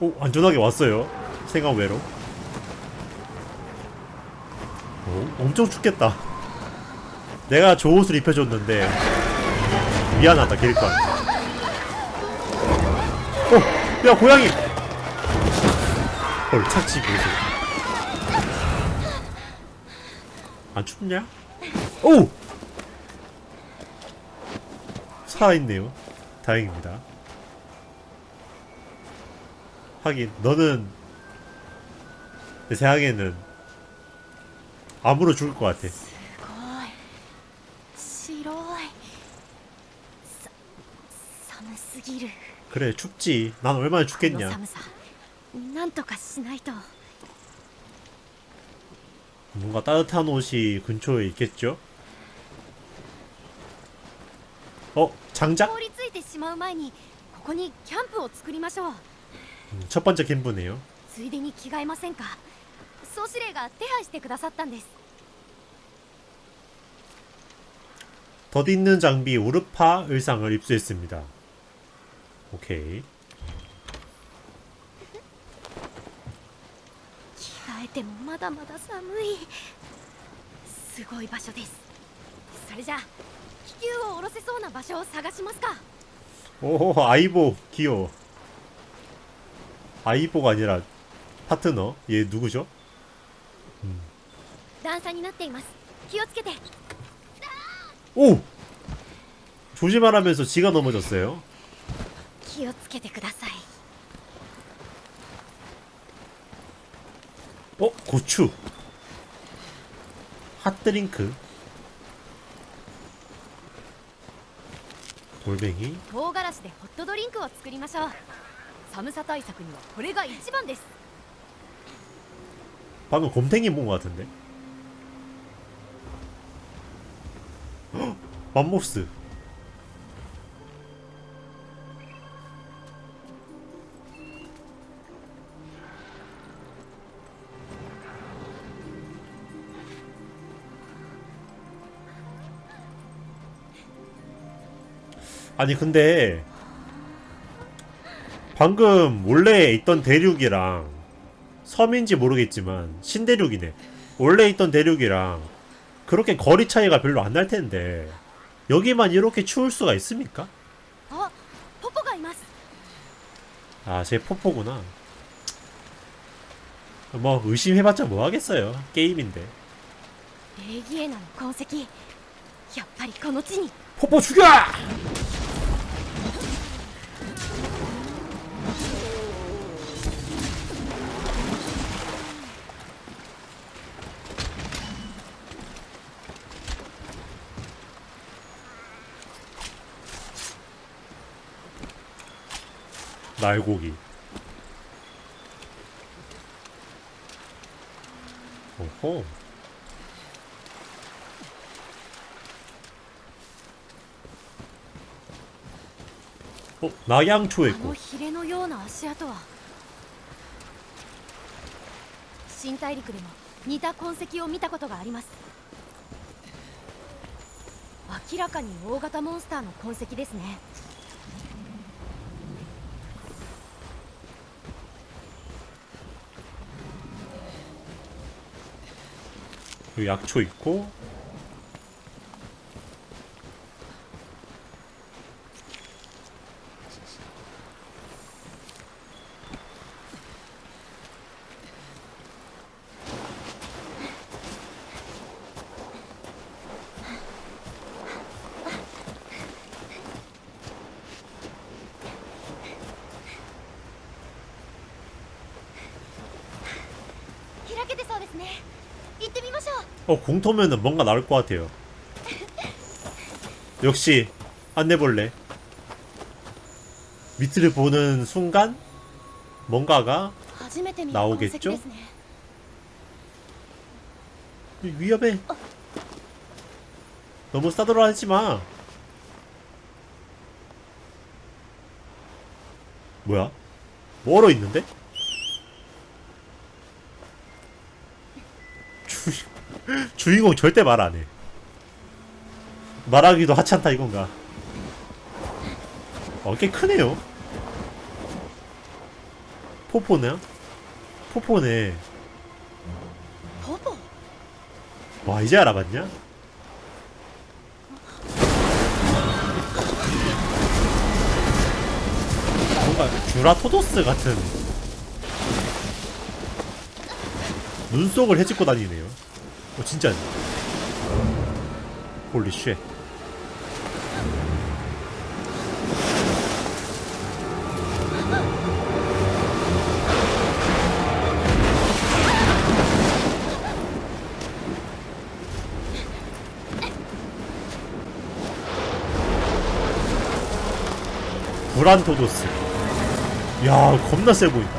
오 안전하게 왔어요. 생각 외로. 오 엄청 춥겠다. 내가 저 옷을 입혀줬는데 미안하다 길건. 어야 고양이! 헐 착지 보소 안 춥냐? 오! 살아있네요. 다행입니다 하긴 너는 내 생각에는 암으로 죽을 것 같아 すごい白いさ寒すぎる 그래 춥지 난 얼마나 この 춥겠냐 寒さなんとかしないと 뭔가 따뜻한 옷이 근처에 있겠죠? 어? 장작? 凍りついてしまう前にここにキャンプを作りましょう 음, 첫 번째 캠프네요 ついでに着替えませんか総司令が手配してくださったんです 덧있는 장비 우르파 의상을 입수했습니다 오케이 着替えてもまだまだ寒いすごい場所ですそれじゃあ気球を下ろせそうな場所を探しますか 오 아이보 귀여워 아이보가 아니라 파트너 얘 누구죠? 음. 오! 조심하라면서 지가 넘어졌어요. 어? 고추! 핫드링크 돌멩이 寒さ対策にはこれが一番です 방금 곰탱이 본 것 같은데 헉! 맘모스 아니 근데 방금 원래 있던 대륙이랑 섬인지 모르겠지만 신대륙이네. 원래 있던 대륙이랑 그렇게 거리 차이가 별로 안 날 텐데 여기만 이렇게 추울 수가 있습니까? 어, 포포가 있습 아, 제 포포구나. 뭐 의심해봤자 뭐 하겠어요. 게임인데. 포포 죽여! 날고기. 오호. 어, 낙양초에 あの 있고. ヒレのような足跡は新大陸でも似た痕跡を見たことがあります明らかに大型モンスターの痕跡ですね 여기 약초 있고. 어 공터면은 뭔가 나올 것 같아요. 역시 안 내볼래. 밑을 보는 순간 뭔가가 나오겠죠? 위험해. 너무 싸돌아 하지마. 뭐야? 멀어 있는데? 주... 주인공 절대 말 안 해. 말하기도 하찮다 이건가? 어, 꽤 크네요. 포포네? 포포네. 와 이제 알아봤냐? 뭔가 듀라토도스 같은 눈속을 헤집고 다니네요. 어 진짜. 홀리 쉣. 브란토도스. 야 겁나 세 보인다.